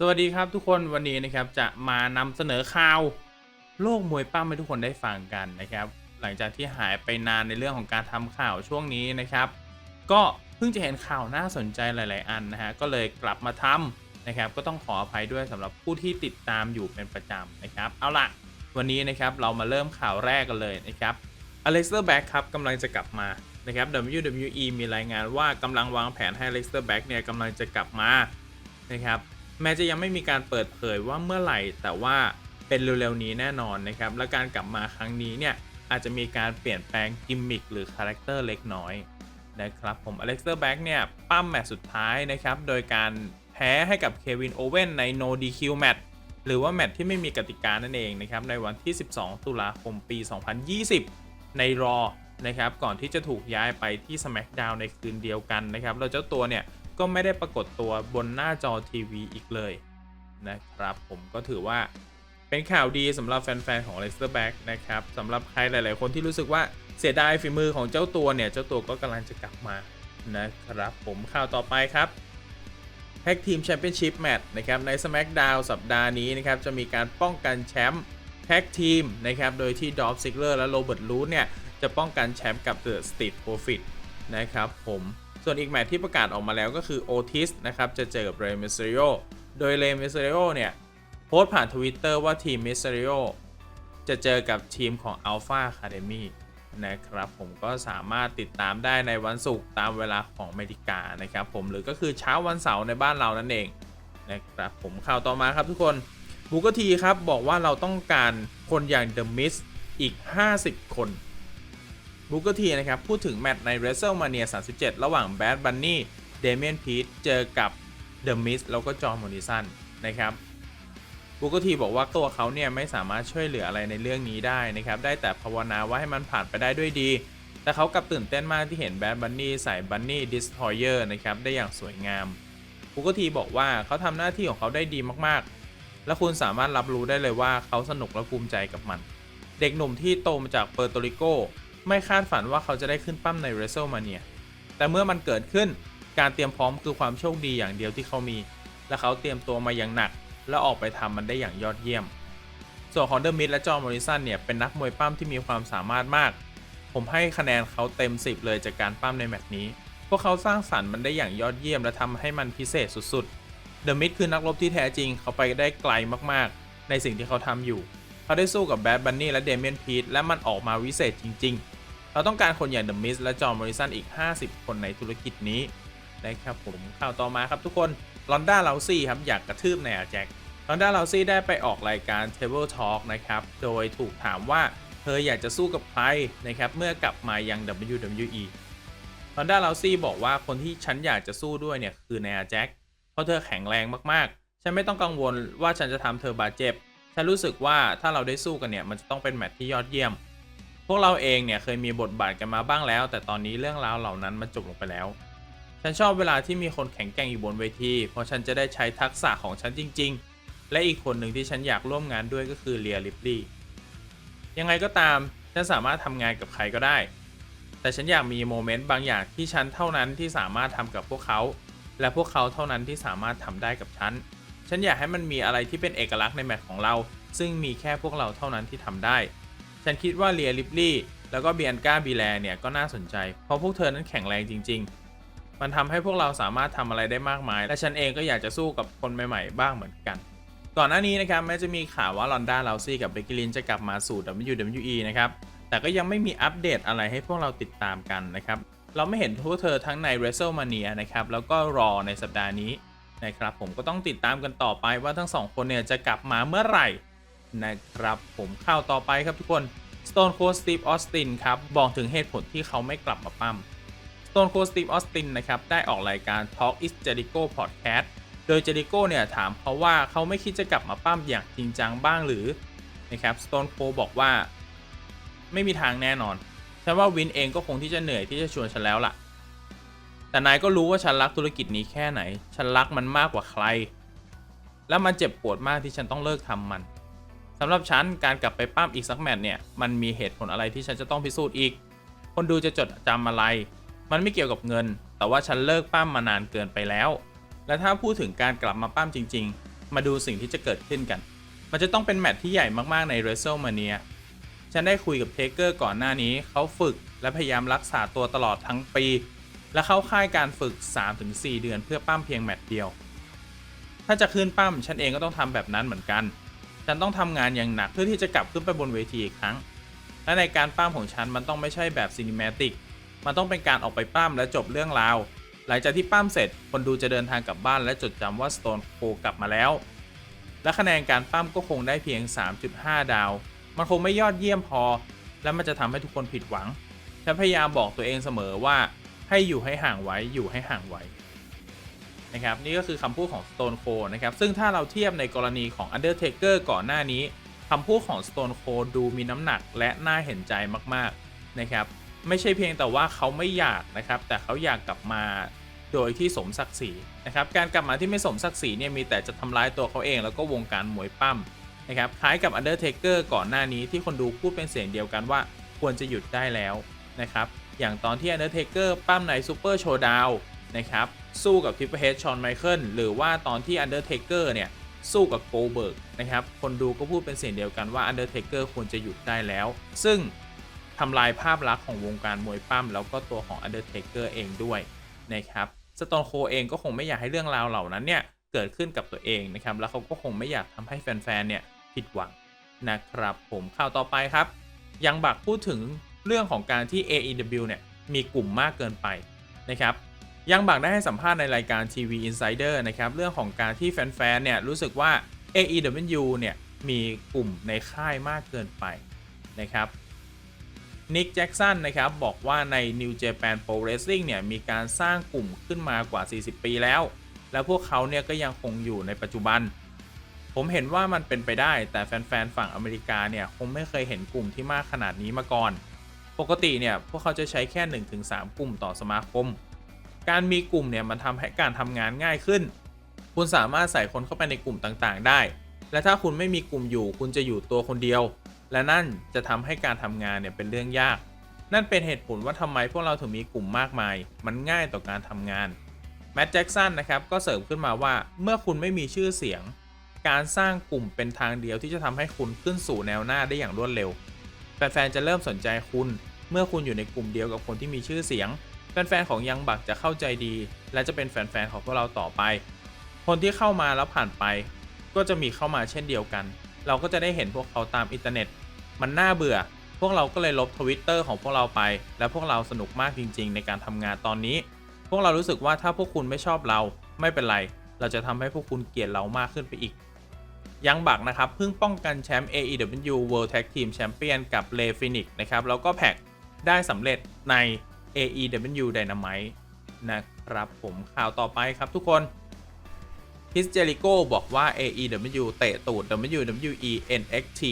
สวัสดีครับทุกคนวันนี้นะครับจะมานำเสนอข่าวโลกมวยปั้มให้ทุกคนได้ฟังกันนะครับ หลังจากที่หายไปนานในเรื่องของการทำข่าวช่วงนี้นะครับ ก็เพิ่งจะเห็นข่าวน่าสนใจหลาย ๆ อันนะฮะก็เลยกลับมาทำนะครับ ก็ต้องขออภัยด้วยสำหรับผู้ที่ติดตามอยู่เป็นประจำนะครับ เอาล่ะวันนี้นะครับเรามาเริ่มข่าวแรกกันเลยนะครับอเล็กเตอร์แบ็กครับกำลังจะกลับมานะครับ WWE มีรายงานว่ากำลังวางแผนให้อเล็กเตอร์แบ็กเนี่ยกำลังจะกลับมานะครับ แม้จะยังไม่มีการเปิดเผยว่าเมื่อไหร่ แต่ว่าเป็นเร็วๆนี้แน่นอนนะครับ และการกลับมาครั้งนี้เนี่ยอาจจะมีการเปลี่ยนแปลงกิมมิคหรือคาแรคเตอร์เล็กน้อยนะครับผมอเล็กเตอร์แบ็กเนี่ยปั้มแมตช์สุดท้ายนะครับโดยการแพ้ให้กับเควินโอเว่นใน No DQ แมตช์หรือว่าแมตช์ที่ไม่มีกติกานั่นเองนะครับในวันที่ 12 ตุลาคมปี 2020 ในรอนะครับก่อนที่จะถูกย้ายไปที่ SmackDown ในคืนเดียวกันนะครับแล้วเจ้าตัวเนี่ย ก็ไม่ได้ปรากฏตัวบนหน้าจอทีวีอีกเลยนะครับผมก็ถือว่าเป็นข่าวดีสำหรับแฟน ๆ ของ l e s t e r Back นะครับสำหรับใครหลาย ๆ คนที่รู้สึกว่าเสียดายฝีมือของเจ้าตัวเนี่ย เจ้าตัวก็กำลังจะกลับมานะครับผมข่าวต่อไปครับแท็กทีมแชมเปี้ยนชิพแมตช์นะครับใน SmackDown สัปดาห์นี้นะครับจะมีการป้องกันแชมป์แท็กทีมนะครับโดยที่ดอฟซิกเลอร์และโรเบิร์ตลูดเนี่ยจะป้องกันแชมป์กับเดอะสตีทโปรฟิตนะครับผม ส่วนอีกแมตช์ที่ประกาศออกมาแล้วก็คือโอทิสนะครับจะเจอกับเรมิสเ r ริโอโดยเรมิสเ r ริโอเนี่ยโพสต์ผ่านทวิตเตอร์ว่าทีมมิสเ r ริโอจะเจอกับทีมของ Alpha Academy นะครับผมก็สามารถติดตามได้ในวันศุกร์ตามเวลาของเมริกานะครับผมหรือก็คือเช้าวันเสาร์ในบ้านเรานั่นเองนะครับผมข่าวต่อมาครับทุกคนบุกทีครับบอกว่าเราต้องการคนอย่างเดอะมิสอีก 50 คน บุกทีนะครับพูดถึงแมตช์ใน WrestleMania 37 ระหว่างแบดบันนี่เดเมียนพีทเจอกับเดอะมิสแล้วก็จอห์นมอนิสันนะครับบุกทีบอกว่าตัวเขาเนี่ยไม่สามารถช่วยเหลืออะไรในเรื่องนี้ได้นะครับได้แต่ภาวนาว่าให้มันผ่านไปได้ด้วยดี แต่เขากลับตื่นเต้นมากที่เห็นแบดบันนี่ใส่บันนี่ดิสทอยเออร์นะครับได้อย่างสวยงามบุกทีบอกว่าเขาทำหน้าที่ของเขาได้ดีมากๆ และคุณสามารถรับรู้ได้เลยว่าเขาสนุกและภูมิใจกับมัน เด็กหนุ่มที่โตมาจากเปอร์โตริโก ไม่คาดฝันว่าเขาจะได้ขึ้นปั้มใน WrestleMania แต่เมื่อมันเกิดขึ้นการเตรียมพร้อมคือความโชคดีอย่างเดียวที่เขามี และเขาเตรียมตัวมาอย่างหนัก และออกไปทำมันได้อย่างยอดเยี่ยม ส่วนของเดอะมิดและจอห์นมอริสันเนี่ยเป็นนักมวยปั้มที่มีความสามารถมาก ผมให้คะแนนเขาเต็ม 10 เลยจากการปั้มในแมตช์นี้ พวกเขาสร้างสรรค์มันได้อย่างยอดเยี่ยม และทำให้มันพิเศษสุดๆ เดอะมิดคือนักรบที่แท้จริง เขาไปได้ไกลมากๆ ในสิ่งที่เขาทำอยู่ เขาได้สู้กับแบดบันนี่และเดเมียนพีทและมันออกมาวิเศษจริง ๆ เราต้องการคนอย่างเดอะมิสและจอห์นมอริสันอีก 50 คนในธุรกิจนี้นะครับผมข่าวต่อมาครับทุกคนลอนด้าเลาซี่ครับอยากกระทืบในอาแจ็คลอนด้าเลาซี่ได้ไปออกรายการ Table Talk นะครับ โดยถูกถามว่าเธออยากจะสู้กับใครนะครับ เมื่อกลับมายัง WWE ลอนด้าเลาซี่บอกว่าคนที่ฉันอยากจะสู้ด้วยเนี่ยคือในอาแจ็คเพราะเธอแข็งแรงมากๆ ฉันไม่ต้องกังวลว่าฉันจะทำเธอบาดเจ็บ ฉันรู้สึกว่าถ้าเราได้สู้กันเนี่ยมันจะต้องเป็นแมตช์ที่ยอดเยี่ยม พวกเราเองเนี่ยเคยมีบทบาทกันมาบ้างแล้ว แต่ตอนนี้เรื่องราวเหล่านั้นมันจบลงไปแล้ว ฉันชอบเวลาที่มีคนแข็งแกร่งอยู่บนเวที เพราะฉันจะได้ใช้ทักษะของฉันจริง ๆ และอีกคนหนึ่งที่ฉันอยากร่วมงานด้วยก็คือเลียริปลี่ยังไงก็ตาม ฉันสามารถทำงานกับใครก็ได้ แต่ฉันอยากมีโมเมนต์บางอย่างที่ฉันเท่านั้นที่สามารถทำกับพวกเขา และพวกเขาเท่านั้นที่สามารถทำได้กับฉัน ฉันอยากให้มันมีอะไรที่เป็นเอกลักษณ์ในแมตช์ของเรา ซึ่งมีแค่พวกเราเท่านั้นที่ทำได้ ฉันคิดว่าเลียริปลี่แล้วก็เบียนก้าบีแลเนี่ยก็น่าสนใจ เพราะพวกเธอนั้นแข็งแรงจริง ๆ มันทำให้พวกเราสามารถทำอะไรได้มากมาย และฉันเองก็อยากจะสู้กับคนใหม่ๆ บ้างเหมือนกัน ก่อนหน้านี้นะครับแม้จะมีข่าวว่าลอนด้าลาซี่กับเบกกิลินจะกลับมาสู่ WWE นะครับแต่ก็ยังไม่มีอัปเดตอะไรให้พวกเราติดตามกันนะครับเราไม่เห็นพวกเธอทั้งใน WrestleMania นะครับแล้วก็รอในสัปดาห์นี้นะครับผมก็ต้องติดตามกันต่อไปว่าทั้งสองคนเนี่ยจะกลับมาเมื่อไหร่ นะครับผมเข้าต่อไปครับทุกคน Stone Cold Steve Austin ครับ บอกถึงเหตุผลที่เขาไม่กลับมาปั้ม Stone Cold Steve Austin นะครับ ได้ออกรายการ Talk is Jericho Podcast โดย Jericho เนี่ยถามเขาว่าเขาไม่คิดจะกลับมาปั้มอย่างจริงจังบ้างหรือนะครับ Stone Cold บอกว่าไม่มีทางแน่นอนฉันว่าวินเองก็คงที่จะเหนื่อยที่จะชวนฉันแล้วล่ะ แต่นายก็รู้ว่าฉันรักธุรกิจนี้แค่ไหน ฉันรักมันมากกว่าใคร และมันเจ็บปวดมากที่ฉันต้องเลิกทำมัน สำหรับฉันการกลับไปปั้มอีกสักแมตช์เนี่ยมันมีเหตุผลอะไรที่ฉันจะต้องพิสูจน์อีก คนดูจะจดจำอะไร มันไม่เกี่ยวกับเงิน แต่ว่าฉันเลิกปั้มมานานเกินไปแล้ว และถ้าพูดถึงการกลับมาปั้มจริง ๆ มาดูสิ่งที่จะเกิดขึ้นกัน มันจะต้องเป็นแมตช์ที่ใหญ่มากๆใน WrestleMania ฉันได้คุยกับเทเกอร์ก่อนหน้านี้ เขาฝึกและพยายามรักษาตัวตลอดทั้งปี และเข้าค่ายการฝึก 3-4 เดือนเพื่อปั้มเพียงแมตช์เดียว ถ้าจะขึ้นปั้มฉันเองก็ต้องทำแบบนั้นเหมือนกัน ฉันต้องทำงานอย่างหนักเพื่อที่จะกลับขึ้นไปบนเวทีอีกครั้ง และในการปั้มของฉันมันต้องไม่ใช่แบบซีนิเมติก มันต้องเป็นการออกไปปั้มและจบเรื่องราว หลังจากที่ปั้มเสร็จ คนดูจะเดินทางกลับบ้านและจดจำว่า Stone Cold กลับมาแล้ว และคะแนนการปั้มก็คงได้เพียง 3.5 ดาว มันคงไม่ยอดเยี่ยมพอ และมันจะทำให้ทุกคนผิดหวัง ฉันพยายามบอกตัวเองเสมอว่า ให้อยู่ให้ห่างไว้ อยู่ให้ห่างไว้ นะครับนี่ก็คือคำพูดของ Stone Cold นะครับซึ่งถ้าเราเทียบในกรณีของ Undertaker ก่อนหน้านี้คำพูดของ Stone Cold ดูมีน้ำหนักและน่าเห็นใจมากๆนะครับไม่ใช่เพียงแต่ว่าเขาไม่อยากนะครับแต่เขาอยากกลับมาโดยที่สมศักดิ์ศรีนะครับการกลับมาที่ไม่สมศักดิ์ศรีเนี่ยมีแต่จะทำร้ายตัวเขาเองแล้วก็วงการมวยปั้มนะครับคล้ายกับ Undertaker ก่อนหน้านี้ที่คนดูพูดเป็นเสียงเดียวกันว่าควรจะหยุดได้แล้วนะครับอย่างตอนที่ Undertaker ปั้มใน Super Showdown นะครับ สู้กับ Triple H ชอนไมเคิลหรือว่าตอนที่ Undertaker เกอร์เนี่ย สู้กับโกเบิร์กนะครับ คนดูก็พูดเป็นเสียงเดียวกันว่า Undertaker ควรจะหยุดได้แล้ว ซึ่งทำลายภาพลักษณ์ของวงการมวยปั้มแล้วก็ตัวของ Undertaker เกอร์เองด้วยนะครับสโตนโคเองก็คงไม่อยากให้เรื่องราวเหล่านั้นเนี่ยเกิดขึ้นกับตัวเองนะครับ แล้วเขาก็คงไม่อยากทำให้แฟนๆเนี่ยผิดหวังนะครับผมข่าวต่อไปครับ ยังบักพูดถึงเรื่องของการที่ AEW เนี่ยมีกลุ่มมากเกินไปนะครับ ยังบักได้ให้สัมภาษณ์ในรายการ TV Insider นะครับเรื่องของการที่แฟนๆเนี่ยรู้สึกว่า AEW เนี่ยมีกลุ่มในค่ายมากเกินไปนะครับนิกแจ็กสันนะครับบอกว่าใน New Japan Pro Wrestling เนี่ยมีการสร้างกลุ่มขึ้นมากว่า 40 ปีแล้ว แล้วพวกเขาเนี่ยก็ยังคงอยู่ในปัจจุบัน ผมเห็นว่ามันเป็นไปได้แต่แฟนๆ ฝั่งอเมริกาเนี่ยคงไม่เคยเห็นกลุ่มที่มากขนาดนี้มาก่อน ปกติเนี่ยพวกเขาจะใช้แค่ 1-3 กลุ่มต่อสมาคม การมีกลุ่มเนี่ยมันทำให้การทำงานง่ายขึ้น คุณสามารถใส่คนเข้าไปในกลุ่มต่างๆ ได้ และถ้าคุณไม่มีกลุ่มอยู่คุณจะอยู่ตัวคนเดียว และนั่นจะทำให้การทำงานเนี่ยเป็นเรื่องยาก นั่นเป็นเหตุผลว่าทำไมพวกเราถึงมีกลุ่มมากมาย มันง่ายต่อการทำงานแมตต์แจ็กสันนะครับก็เสริมขึ้นมาว่าเมื่อคุณไม่มีชื่อเสียง การสร้างกลุ่มเป็นทางเดียวที่จะทำให้คุณขึ้นสู่แนวหน้าได้อย่างรวดเร็ว แฟนๆจะเริ่มสนใจคุณ เมื่อคุณอยู่ในกลุ่มเดียวกับคนที่มีชื่อเสียง แฟนๆของยังบักจะเข้าใจดี และจะเป็นแฟนๆของพวกเราต่อไป คนที่เข้ามาแล้วผ่านไป ก็จะมีเข้ามาเช่นเดียวกัน เราก็จะได้เห็นพวกเขาตามอินเทอร์เน็ต มันน่าเบื่อ พวกเราก็เลยลบทวิตเตอร์ของพวกเราไป และพวกเราสนุกมากจริง ๆ ในการทำงานตอนนี้ พวกเรารู้สึกว่าถ้าพวกคุณไม่ชอบเรา ไม่เป็นไร เราจะทำให้พวกคุณเกลียดเรามากขึ้นไปอีกยังบักนะครับเพิ่งป้องกันแชมป์ AEW World Tag Team Champion กับเลฟินิกนะครับแล้วก็แพ็กได้สำเร็จใน AEW Dynamite นะครับผมข่าวต่อไปครับทุกคนคิสเจริโกบอกว่า AEW เตะตูด WWE NXT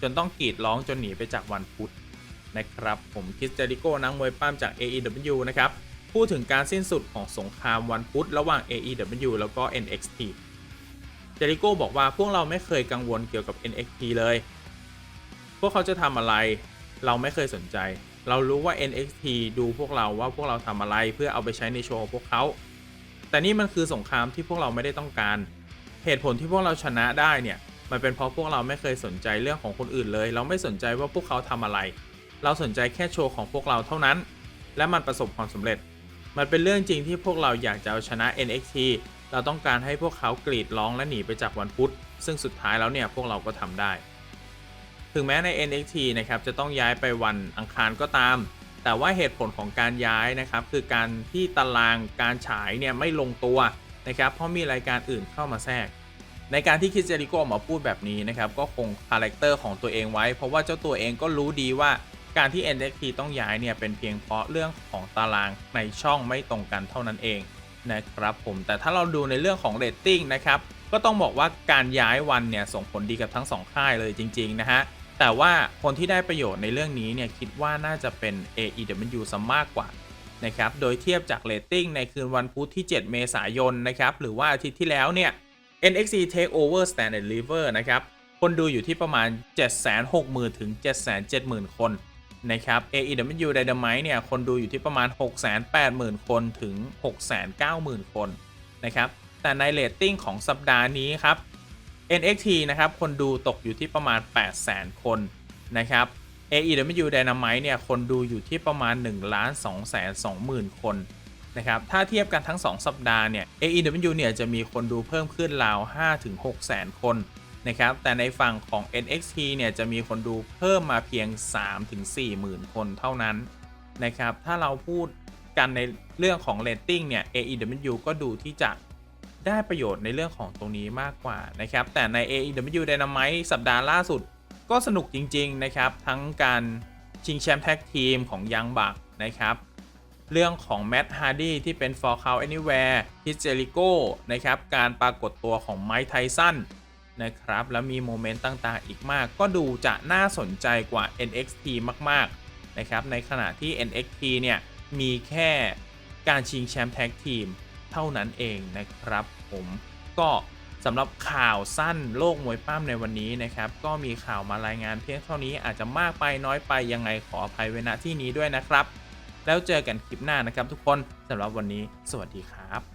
จนต้องกรีดร้องจนหนีไปจากวันพุธนะครับผมคิสเจริโกนักมวยปั้มจาก AEW นะครับ พูดถึงการสิ้นสุดของสงครามวันพุธระหว่าง AEW แล้วก็ NXT เจริโก้บอกว่าพวกเราไม่เคยกังวลเกี่ยวกับ NXT เลย พวกเขาจะทำอะไรเราไม่เคยสนใจ เรารู้ว่า NXT ดูพวกเราว่าพวกเราทำอะไรเพื่อเอาไปใช้ในโชว์ของพวกเขา แต่นี่มันคือสงครามที่พวกเราไม่ได้ต้องการ เหตุผลที่พวกเราชนะได้เนี่ย มันเป็นเพราะพวกเราไม่เคยสนใจเรื่องของคนอื่นเลย เราไม่สนใจว่าพวกเขาทำอะไร เราสนใจแค่โชว์ของพวกเราเท่านั้น และมันประสบความสำเร็จ มันเป็นเรื่องจริงที่พวกเราอยากจะเอาชนะ NXT เราต้องการให้พวกเขากรีดร้องและหนีไปจากวันพุธ ซึ่งสุดท้ายแล้วเนี่ยพวกเราก็ทำได้ ถึงแม้ใน NXT นะครับจะต้องย้ายไปวันอังคารก็ตาม แต่ว่าเหตุผลของการย้ายนะครับคือการที่ตารางการฉายเนี่ยไม่ลงตัวนะครับเพราะมีรายการอื่นเข้ามาแทรก ในการที่คิสเจริโกออกมาพูดแบบนี้นะครับก็คงคาแรคเตอร์ของตัวเองไว้ เพราะว่าเจ้าตัวเองก็รู้ดีว่าการที่ NXT ต้องย้ายเนี่ยเป็นเพียงเพราะเรื่องของตารางในช่องไม่ตรงกันเท่านั้นเองนะครับผมแต่ถ้าเราดูในเรื่องของเรตติ้งนะครับก็ต้องบอกว่าการย้ายวันเนี่ยส่งผลดีกับทั้งสองค่ายเลยจริง ๆ นะฮะ แต่ว่าคนที่ได้ประโยชน์ในเรื่องนี้เนี่ยคิดว่าน่าจะเป็น AEW ซะมากกว่านะครับ โดยเทียบจากเรตติ้งในคืนวันพุธที่ 7 เมษายนนะครับ หรือว่าอาทิตย์ที่แล้วเนี่ย NXT Takeover Stand and Deliver นะครับ คนดูอยู่ที่ประมาณ 760,000 ถึง 770,000 คนนะครับ AEW Dynamite เนี่ย คนดูอยู่ที่ประมาณ 680,000 คนถึง 690,000 คนนะครับ แต่ในเรตติ้งของสัปดาห์นี้ครับ NXT นะครับ คนดูตกอยู่ที่ประมาณ 800,000 คนนะครับ AEW Dynamite เนี่ย คนดูอยู่ที่ประมาณ 1 2 2 0 0 0 0 คนนะครับ ถ้าเทียบกันทั้ง 2 สัปดาห์เนี่ย AEW เนี่ยจะมีคนดูเพิ่มขึ้นราว 5-6 แสนคนนะครับ แต่ในฝั่งของ NXT เนี่ยจะมีคนดูเพิ่มมาเพียง 3-4หมื่นคนเท่านั้นนะครับ ถ้าเราพูดกันในเรื่องของเรตติ้งเนี่ย AEW ก็ดูที่จะ ได้ประโยชน์ในเรื่องของตรงนี้มากกว่านะครับ แต่ใน AEW Dynamite สัปดาห์ล่าสุดก็สนุกจริง ๆ นะครับ ทั้งการชิงแชมป์แท็กทีมของยังบักนะครับ เรื่องของแม t ฮาร์ดี้ที่เป็น For Count Anywhere ฮิสเจริโก้นะครับ การปรากฏตัวของไมค์ไทสันนะครับ แล้วมีโมเมนต์ต่างๆ อีกมาก ก็ดูจะน่าสนใจกว่า NXT มากๆนะครับ ในขณะที่ NXT เนี่ยมีแค่การชิงแชมป์แท็กทีม เท่านั้นเองนะครับผมก็สำหรับข่าวสั้นโลกมวยปั้มในวันนี้นะครับ ก็มีข่าวมารายงานเพียงเท่านี้อาจจะมากไปน้อยไปยังไงขออภัยไว้ณที่นี้ด้วยนะครับ แล้วเจอกันคลิปหน้านะครับทุกคนสำหรับวันนี้ สวัสดีครับ